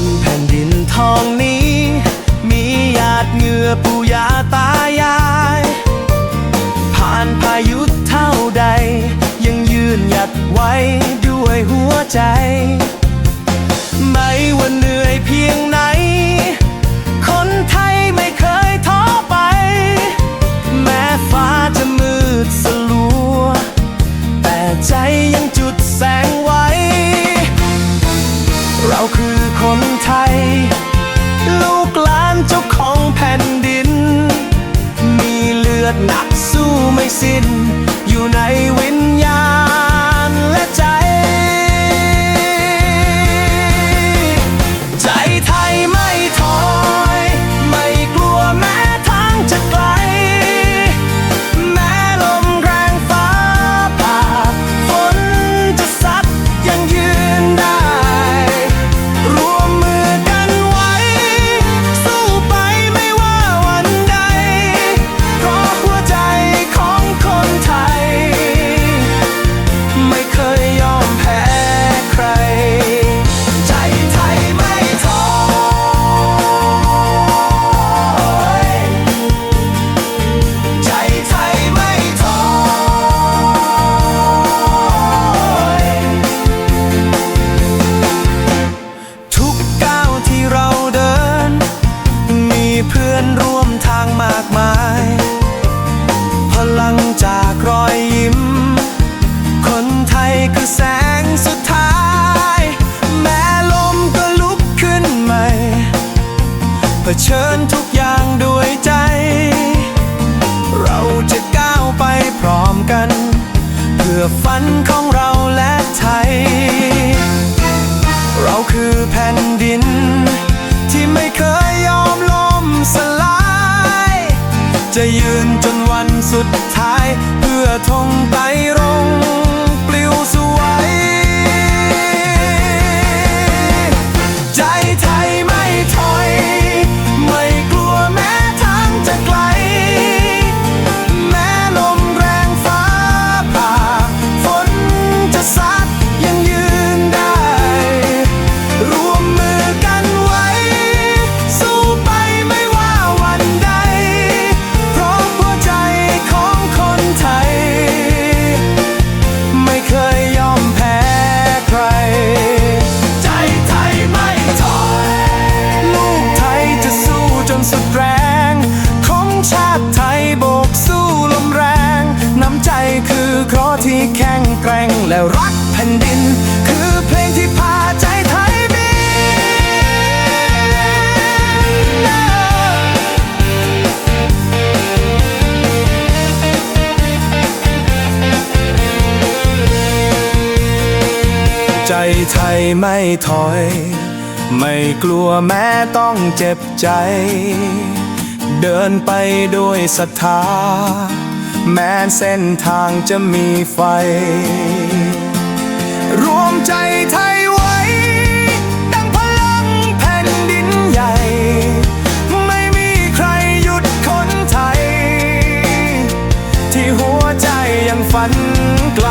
นแผ่นดินทองนี้ มีหยาดเหงื่อปู่ย่าตายาย ผ่านพายุเท่าใด ยังยืนหยัดไว้ด้วยหัวใจ ไม่ว่าเหนื่อยเพียงไหน คนไทยไม่เคยท้อไป แม้ฟ้าจะมืดสลัว แต่ใจยังจุดแสง อดหนักสู้ไม่สิ้น อยู่ในวิน ชิญทุกอย่างด้วยใจ เราจะก้าวไปพร้อมกัน เพื่อฝันของเราและไทย เราคือแผ่นดิน ที่ไม่เคยยอมล้มสลาย จะยืนจนวันสุดท้าย เพื่อธงไตร สุดแรง ของชาติไทยโบกสู้ลมแรง น้ำใจคือเคราะห์ที่แข็งแกร่งและรักแผ่นดิน คือเพลงที่พาใจไทยบินใจไทยไม่ถอย ไม่กลัวแม้ต้องเจ็บใจ เดินไปด้วยศรัทธา แม้เส้นทางจะมีไฟ รวมใจไทยไว้ ดังพลังแผ่นดินใหญ่ ไม่มีใครหยุดคนไทย ที่หัวใจยังฝันไกล